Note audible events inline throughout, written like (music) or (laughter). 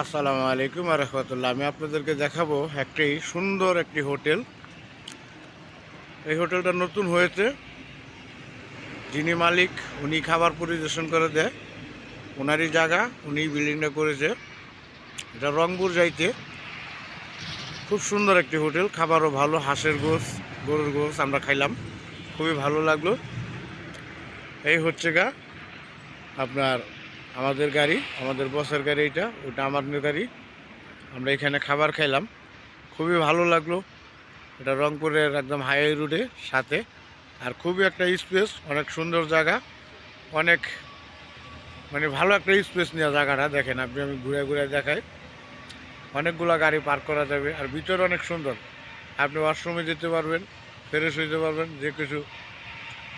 আসসালামু আলাইকুম রহমতুল্লাহ। আমি আপনাদেরকে দেখাবো একটি সুন্দর একটি হোটেল। এই হোটেলটা নতুন হয়েছে। যিনি মালিক, উনি খাবার পরিবেশন করে দেয়। ওনারই জায়গা উনি বিল্ডিংটা করেছে। এটা রংপুর যাইতে। খুব সুন্দর একটি হোটেল। খাবারও ভালো, হাঁসের গোস গরুর গোস আমরা খাইলাম। খুবই ভালো লাগল। এই হচ্ছে গা আপনার আমাদের গাড়ি, আমাদের বসের গাড়ি এটা, ওটা আমাদের গাড়ি। আমরা এখানে খাবার খাইলাম। খুবই ভালো লাগল। এটা রংপুরের একদম হাইওয়ে রোডে, সাথে। আর খুবই একটা স্পেস অনেক সুন্দর জায়গা। অনেক মানে ভালো একটা স্পেস নেওয়া জায়গাটা, দেখেন আপনি, আমি ঘুরে ঘুরে দেখাই। অনেকগুলো গাড়ি পার্ক করা যাবে, আর ভিতরে অনেক সুন্দর। আপনি ওয়াশরুমে যেতে পারবেন, ফ্রেশ হইতে পারবেন, যে কিছু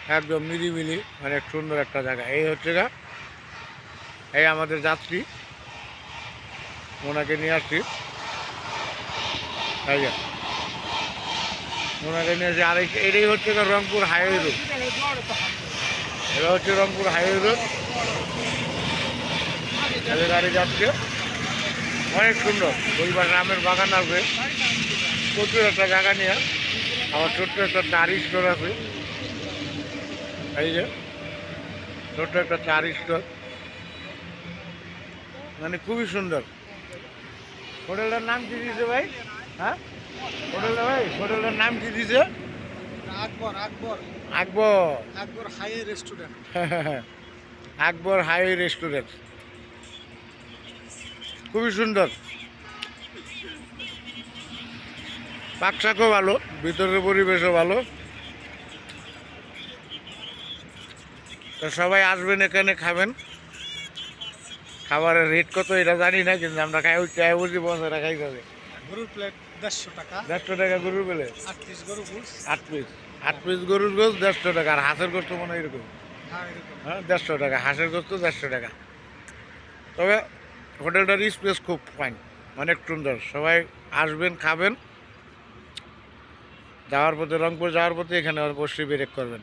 একদম নিরিবিলি অনেক সুন্দর একটা জায়গা। এই হচ্ছে গা এই আমাদের যাত্রী। ওনাকে নিয়ে আসছি। ওনাকে নিয়ে আসছি। আর এটাই হচ্ছে রংপুর হাইওয়ে রোড। এটা হচ্ছে রংপুর হাইওয়ে রোড। গাড়ি যাচ্ছে। অনেক সুন্দর। পরিবার রামের বাগান আসবে প্রচুর একটা জায়গা নিয়ে। আমার ছোট্ট একটা চারি স্টোর আছে। এই যে। ছোট্ট একটা চারি স্টোর। মানে খুবই সুন্দর। হোটেলটার নাম কি দিয়েছে ভাই? হ্যাঁ? হোটেলটা ভাই হোটেলটার নাম কি দিয়েছে? Akbar Akbar. Akbar. Akbar high restaurant. (laughs) Akbar highway restaurant. খুবই সুন্দর। পাকশাকও ভালো ভিতরের পরিবেশও ভালো। তো সবাই আসবেন এখানে খাবেন। খাবারের রেট কত এটা জানি না কিন্তু আমরা খাই চাই বুঝি বছর খাই যাবে গরুর প্লেট দেড়শো টাকা। দেড়শো টাকা গরুর আট পিস গুস আট পিস আট পিস গরুর গোস দেড়শো টাকা আর হাঁসের গোস্ত মনে হয় এরকম। হ্যাঁ এরকম। হ্যাঁ দেড়শো টাকা হাঁসের গোস্ত দেড়শো টাকা। তবে হোটেলটার স্পেস খুব ফাইন অনেক সুন্দর। সবাই আসবেন খাবেন যাওয়ার পথে রংপুর যাওয়ার পথে এখানে অবশ্যই ব্রেক করবেন।